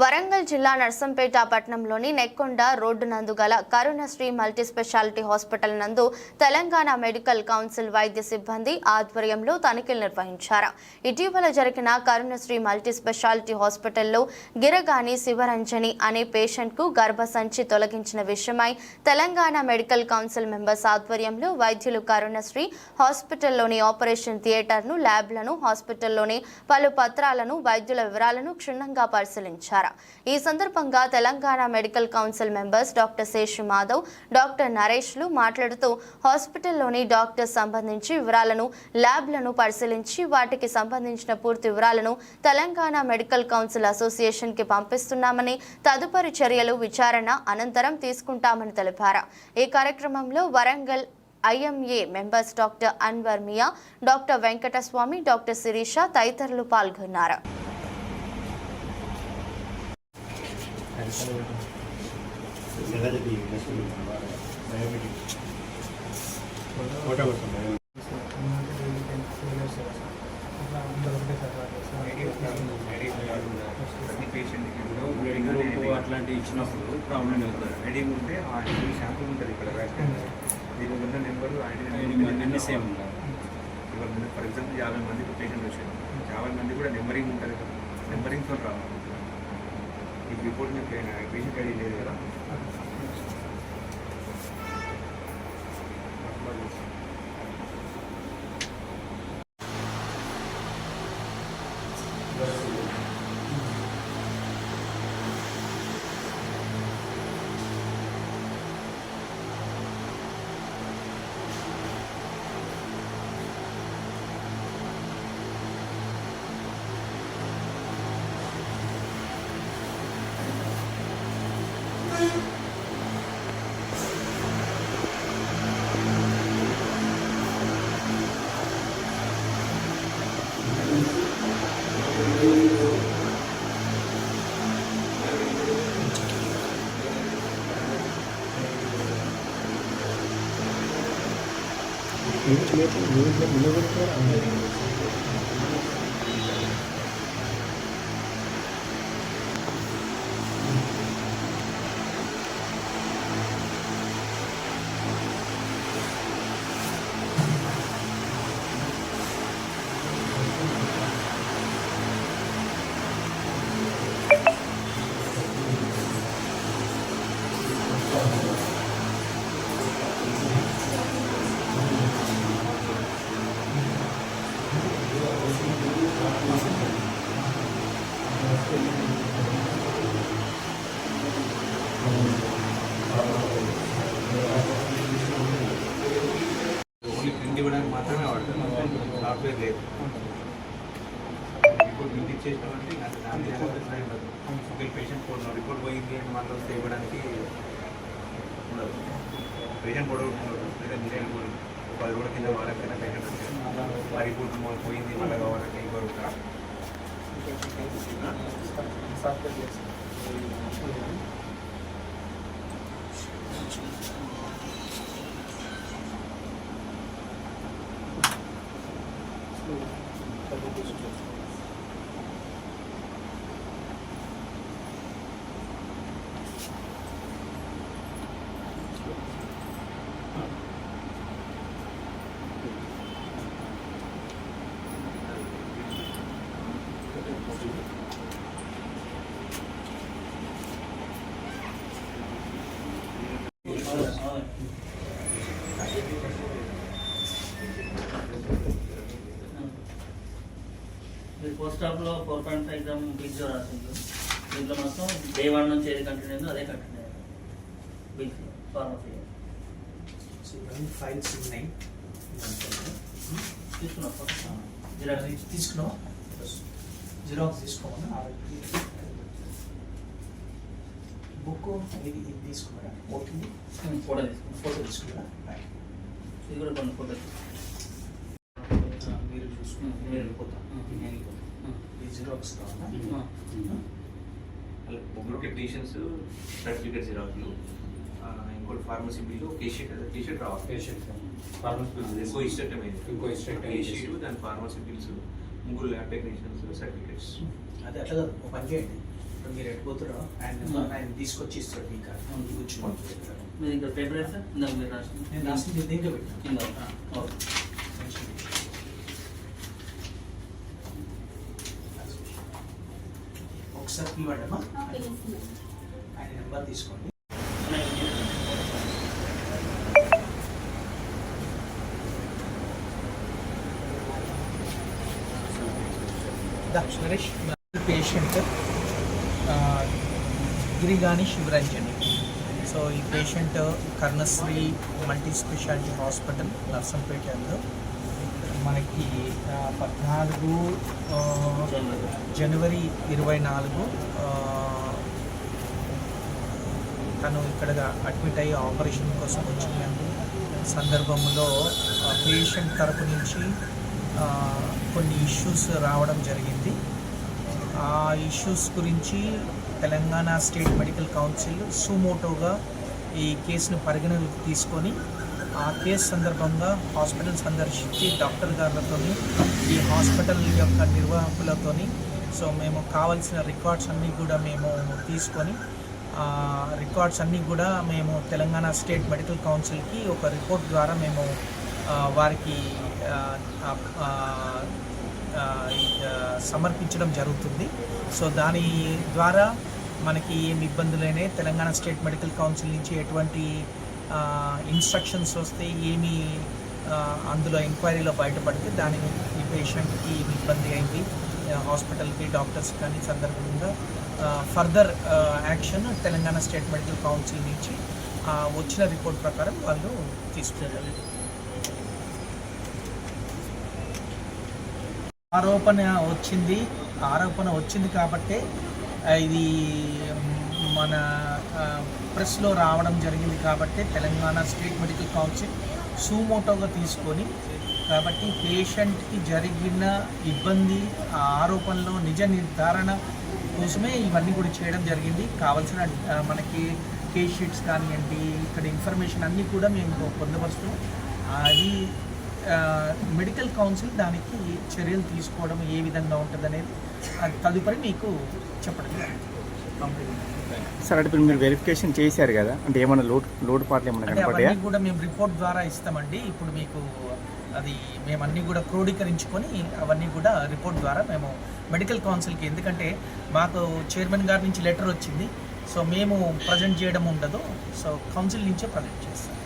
వరంగల్ జిల్లా నర్సంపేట పట్టణంలోని నెక్కొండ రోడ్డు నందు గల కరుణశ్రీ మల్టీ స్పెషాలిటీ హాస్పిటల్ నందు తెలంగాణ మెడికల్ కౌన్సిల్ వైద్య సిబ్బంది ఆధ్వర్యంలో తనిఖీలు నిర్వహించారు. ఇటీవల జరిగిన కరుణశ్రీ మల్టీ స్పెషాలిటీ హాస్పిటల్లో గిరగాని శివరంజని అనే పేషెంట్కు గర్భసంచి తొలగించిన విషయమై తెలంగాణ మెడికల్ కౌన్సిల్ మెంబర్స్ ఆధ్వర్యంలో వైద్యులు కరుణశ్రీ హాస్పిటల్లోని ఆపరేషన్ థియేటర్ను ల్యాబ్లను హాస్పిటల్లోని పలు పత్రాలను వైద్యుల వివరాలను క్షుణ్ణంగా పరిశీలించారు. ఈ సందర్భంగా Telangana medical council members doctor Shesh Madhav doctor నరేష్లు మాట్లాడుతూ హాస్పిటల్లోని డాక్టర్ సంబంధించి వివరాలను ల్యాబ్లను పరిశీలించి వాటికి సంబంధించిన పూర్తి వివరాలను తెలంగాణ మెడికల్ కౌన్సిల్ అసోసియేషన్కి పంపిస్తున్నామని తదుపరి చర్యలు విచారణ అనంతరం తీసుకుంటామని తెలిపారు. ఈ కార్యక్రమంలో Warangal IMA members doctor Anwar Mia doctor Venkataswamy doctor Sirisha తదితరులు పాల్గొన్నారు ఫోటో కొట్టండి ప్రతి పేషెంట్కి కూడా బ్లడ్ గ్రూప్ అట్లాంటివి ఇచ్చినప్పుడు ప్రాబ్లం అవుతుంది ఐడి ఉంటే ఆ ఐడి శాంపుల్ ఉంటుంది ఇక్కడ బ్యాక్ దీని ఉన్న నెంబర్ ఐడి అన్ని సేమ్ ఉంటాయి ఇవాళ ఫర్ ఎగ్జాంపుల్ యాభై మంది పేషెంట్ వచ్చారు. యాభై మంది కూడా నెంబరింగ్ ఉంటుంది ఈ రిపోర్ట్ మీకు పేషెంట్ ఐడి లేదు కదా ఓన్లీ రిపోర్ట్ ప్రింట్ ఇచ్చేసినామంటే నాకు పేషెంట్ ఫోన్ రిపోర్ట్ పోయింది అని మాత్రం చేయడానికి ఉండదు. పేషెంట్ కూడా ఉండదు. లేదా మీరే కూడా పది రోజుల కింద వాళ్ళకైనా పేషెంట్ ఉంటే ఆ రిపోర్ట్ పోయింది మళ్ళీ కావాలంటే ఇవ్వరు కదా మీరు పోస్ట్ ఆఫ్లో ఫోర్ పాయింట్ ఫైవ్ గ్రామ్ బిగ్ జో రాసింది దీంట్లో మొత్తం డే వన్ నుంచి ఏది కంటిన్యూ అయిందో అదే కంటిన్యూ అయ్యింది బిగ్ ఫార్మసీ ఫైల్స్ ఉన్నాయి. తీసుకున్నా ఫోటో జిరాక్స్ తీసుకున్నావా? జిరాక్స్ తీసుకోమన్నా? బుక్ ఇది ఇది తీసుకున్నారా ఓటీని ఫోటో తీసుకున్నా. ఫోటో తీసుకున్నారా ఇది కూడా కొన్ని మీరు చూసుకుని నేను వెళ్ళిపోతాను నేను వెళ్ళిపోతాను ఈ జిరాక్స్ కావాలా? ముగ్గురు టెక్నీషియన్స్ సర్టిఫికేట్ జిరాక్లు ఇంకోటి ఫార్మసీ బిల్లు కేషీట్ కేషీట్ రావాలి. పేషెంట్ ఇంకో ఇష్టం ఇంకో ఇష్టం కేషీట్ దాని ఫార్మసీ బిల్స్ ముగ్గురు ల్యాబ్ టెక్నీషియన్స్ సర్టిఫికేట్స్ అదే అట్లా కాదు ఒక పని చేయండి. మీరు ఎట్టుపోతారో ఆయన ఆయన తీసుకొచ్చి ఇస్తాడు మీ కార్ కూర్చుని మీరు ఇంకా పేపర్ వేస్తా ఇందాక మీరు రాసింది. నేను రాసింది దీంట్లో పెట్టాను. కింద. ఆ. ఓకే. ఒకసారి ఇవ్వండమ్మా ఆయన నెంబర్ తీసుకోండి. నరేష్ పేషెంట్ గిరిగాని శివరంజని. సో ఈ patient Karnasri multi speciality hospital నర్సంపేటలో మనకి పద్నాలుగు జనవరి ఇరవై నాలుగు తను ఇక్కడ అడ్మిట్ అయ్యి ఆపరేషన్ కోసం వచ్చిన సందర్భంలో పేషెంట్ తరపు నుంచి కొన్ని ఇష్యూస్ రావడం జరిగింది. ఆ ఇష్యూస్ గురించి తెలంగాణ స్టేట్ మెడికల్ కౌన్సిల్ సుమోటోగా ఈ కేసును పరిగణలోకి తీసుకొని ఆ కేసు సందర్భంగా హాస్పిటల్ సందర్శించి డాక్టర్ గారులతోని ఈ హాస్పిటల్ యొక్క నిర్వాహకులతో సో మేము కావలసిన రికార్డ్స్ అన్నీ కూడా మేము తీసుకొని రికార్డ్స్ అన్నీ కూడా మేము తెలంగాణ స్టేట్ మెడికల్ కౌన్సిల్కి ఒక రిపోర్ట్ ద్వారా మేము వారికి సమర్పించడం జరుగుతుంది. సో దాని ద్వారా మనకి ఏమి ఇబ్బందులైనా తెలంగాణ స్టేట్ మెడికల్ కౌన్సిల్ నుంచి ఎటువంటి ఇన్స్ట్రక్షన్స్ వస్తే ఏమి అందులో ఎంక్వైరీలో బయటపడితే దాని ఈ పేషెంట్కి ఇబ్బంది అయింది. హాస్పిటల్కి డాక్టర్స్ కానీ సందర్భంగా further action Telangana state medical council నుంచి వచ్చిన రిపోర్ట్ ప్రకారం వాళ్ళు తీసుకెళ్ళాలి ఆరోపణ వచ్చింది. ఆరోపణ వచ్చింది కాబట్టే ఇది మన ప్రెస్లో రావడం జరిగింది కాబట్టి తెలంగాణ స్టేట్ మెడికల్ కౌన్సిల్ సూమోటోగా తీసుకొని కాబట్టి పేషెంట్కి జరిగిన ఇబ్బంది ఆ ఆరోపణలో నిజ నిర్ధారణ కోసమే ఇవన్నీ కూడా చేయడం జరిగింది. కావాల్సిన మనకి కేస్ షీట్స్ కానివ్వండి ఇక్కడ ఇన్ఫర్మేషన్ అన్నీ కూడా మేము పొందవరుస్తాం అది మెడికల్ కౌన్సిల్ దానికి చర్యలు తీసుకోవడం ఏ విధంగా ఉంటుంది అనేది అది తదుపరి మీకు చెప్పడం సార్ అంటే ఇప్పుడు మీరు వెరిఫికేషన్ చేశారు కదా అంటే ఏమైనా లోడ్ లోడ్ పార్ట్లు ఏమైనా కనపడ్డాయా? కూడా మేము రిపోర్ట్ ద్వారా ఇస్తామండి. ఇప్పుడు మీకు అది మేము అన్నీ కూడా క్రోడీకరించుకొని అవన్నీ కూడా రిపోర్ట్ ద్వారా మేము మెడికల్ కౌన్సిల్కి ఎందుకంటే మాకు చైర్మన్ గారి నుంచి లెటర్ వచ్చింది. సో మేము ప్రజెంట్ చేయడం ఉండదు. సో కౌన్సిల్ నుంచే ప్రజెంట్ చేస్తాం.